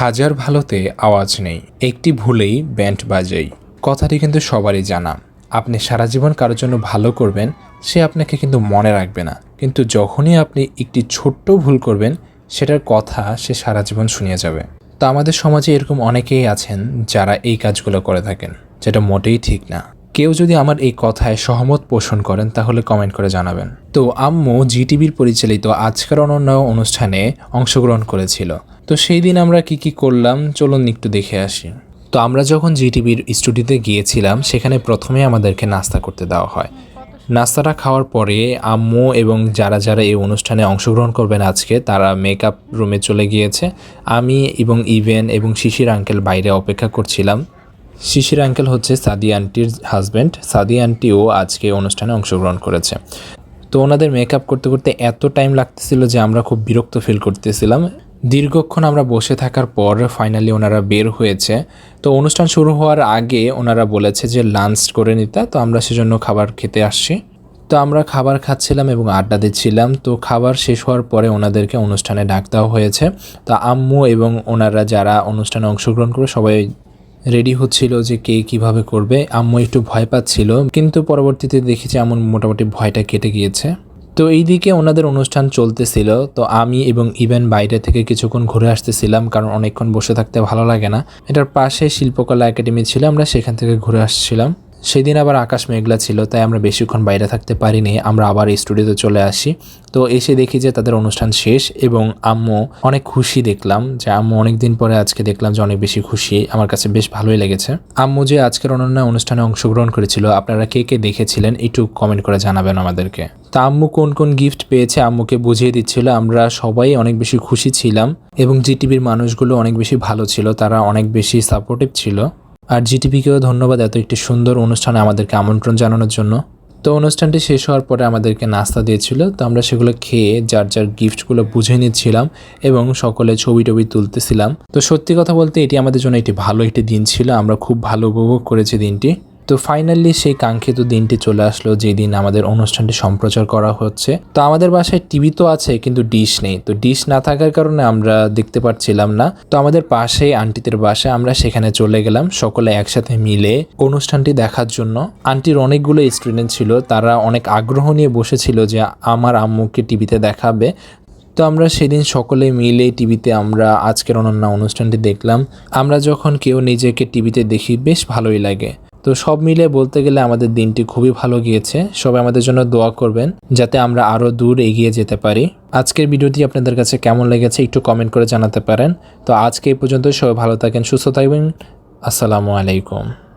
হাজার ভালোতে আওয়াজ নেই, একটি ভুলেই ব্যান্ড বাজেই। কথাটি কিন্তু সবারই জানা। আপনি সারা জীবন কারোর জন্য ভালো করবেন, সে আপনাকে কিন্তু মনে রাখবে না। কিন্তু যখনই আপনি একটি ছোট্ট ভুল করবেন, সেটার কথা সে সারা জীবন শুনিয়ে যাবে। তো আমাদের সমাজে এরকম অনেকেই আছেন যারা এই কাজগুলো করে থাকেন, যেটা মোটেই ঠিক না। কেউ যদি আমার এই কথায় সহমত পোষণ করেন, তাহলে কমেন্ট করে জানাবেন। তো আম্মু জিটিভির পরিচালিত আজকের অনন্য অনুষ্ঠানে অংশগ্রহণ করেছিল। তো সেই দিন আমরা কি কি করলাম? চলুন একটু দেখে আসি। তো আমরা যখন জিটিভির স্টুডিওতে গিয়েছিলাম, সেখানে প্রথমে আমাদেরকে নাস্তা করতে দেওয়া হয়। নাস্তাটা খাওয়ার পরে আম্মু এবং যারা যারা এই অনুষ্ঠানে অংশগ্রহণ করবেন আজকে, তারা মেকআপ রুমে চলে গিয়েছে। আমি এবং ইভেন এবং শিশির আঙ্কেল বাইরে অপেক্ষা করছিলাম। শিশির আঙ্কেল হচ্ছে সাদি আন্টির হাজব্যান্ড সাদি আন্টিও আজকে অনুষ্ঠানে অংশগ্রহণ করেছে। তো ওনাদের মেকআপ করতে করতে এত টাইম লাগতেছিল যে আমরা খুব বিরক্ত ফিল করতেছিলাম। দীর্ঘক্ষণ আমরা বসে থাকার পর ফাইনালি ওনারা বের হয়েছে। তো অনুষ্ঠান শুরু হওয়ার আগে ওনারা বলেছে যে লাঞ্চ করে নিতে, তো আমরা সেজন্য খাবার খেতে আসছি। তো আমরা খাবার খাচ্ছিলাম এবং আড্ডা দিচ্ছিলাম। তো খাবার শেষ হওয়ার পরে ওনাদেরকে অনুষ্ঠানে ডাক দেওয়া হয়েছে। তো আম্মু এবং ওনারা যারা অনুষ্ঠানে অংশগ্রহণ করে সবাই রেডি হচ্ছিল যে কে কীভাবে করবে। আম্মু একটু ভয় পাচ্ছিল, কিন্তু পরবর্তীতে দেখেছি এমন মোটামুটি ভয়টা কেটে গিয়েছে। তো এই দিকে ওনাদের অনুষ্ঠান চলতেছিল। তো আমি এবং ইভেন বাইরে থেকে কিছুক্ষণ ঘুরে আসতেছিলাম কারণ অনেকক্ষণ বসে থাকতে ভালো লাগে না। এটার পাশে শিল্পকলা একাডেমি ছিল, আমরা সেখান থেকে ঘুরে আসছিলাম। সেদিন আবার আকাশ মেঘলা ছিল, তাই আমরা বেশিক্ষণ বাইরে থাকতে পারিনি। আমরা আবার স্টুডিওতে চলে আসি। তো এসে দেখি যে তাদের অনুষ্ঠান শেষ এবং আম্মু অনেক খুশি দেখলাম যে আম্মু অনেক দিন পরে আজকে দেখলাম যে অনেক বেশি খুশি। আমার কাছে বেশ ভালোই লেগেছে। আম্মু যে আজকের অনন্য অনুষ্ঠানে অংশগ্রহণ করেছিল, আপনারা কে কে দেখেছিলেন একটু কমেন্ট করে জানাবেন আমাদেরকে। তা আম্মু কোন কোন গিফট পেয়েছে আম্মুকে বুঝিয়ে দিচ্ছিল, আমরা সবাই অনেক বেশি খুশি ছিলাম এবং জিটিভির মানুষগুলো অনেক বেশি ভালো ছিল, তারা অনেক বেশি সাপোর্টিভ ছিল। আর জিটিভিকেও ধন্যবাদ এত একটি সুন্দর অনুষ্ঠানে আমাদেরকে আমন্ত্রণ জানানোর জন্য। তো অনুষ্ঠানটি শেষ হওয়ার পরে আমাদেরকে নাস্তা দিয়েছিল, তো আমরা সেগুলো খেয়ে যার যার গিফটগুলো বুঝে নিচ্ছিলাম এবং সকলে ছবি টবি তুলতেছিলাম। তো সত্যি কথা বলতে এটি আমাদের জন্য একটি ভালো একটি দিন ছিল, আমরা খুব ভালো উপভোগ করেছি দিনটি। তো ফাইনালি সেই কাঙ্ক্ষিত দিনটি চলে আসলো যেই দিন আমাদের অনুষ্ঠানটি সম্প্রচার করা হচ্ছে। তো আমাদের বাসায় টিভি তো আছে, কিন্তু ডিশ নেই। তো ডিশ না থাকার কারণে আমরা দেখতে পাচ্ছিলাম না। তো আমাদের পাশেই আন্টিদের বাসায় আমরা সেখানে চলে গেলাম, সকলে একসাথে মিলে অনুষ্ঠানটি দেখার জন্য। আন্টির অনেকগুলো স্টুডেন্ট ছিল, তারা অনেক আগ্রহ নিয়ে বসেছিল যে আমার আম্মুকে টিভিতে দেখাবে। তো আমরা সেদিন সকলে মিলে টিভিতে আমরা আজকের অনন্য অনুষ্ঠানটি দেখলাম। আমরা যখন কেউ নিজেকে টিভিতে দেখি, বেশ ভালোই লাগে। তো সব মিলে বলতে গেলে আমাদের দিনটি খুবই ভালো গিয়েছে। সবাই আমাদের জন্য দোয়া করবেন যাতে আমরা আরও দূর এগিয়ে যেতে পারি। আজকের ভিডিওটি আপনাদের কাছে কেমন লেগেছে একটু কমেন্ট করে জানাতে পারেন। তো আজকে এই পর্যন্ত সবাই ভালো থাকেন, সুস্থ থাকবেন। আসসালামু আলাইকুম।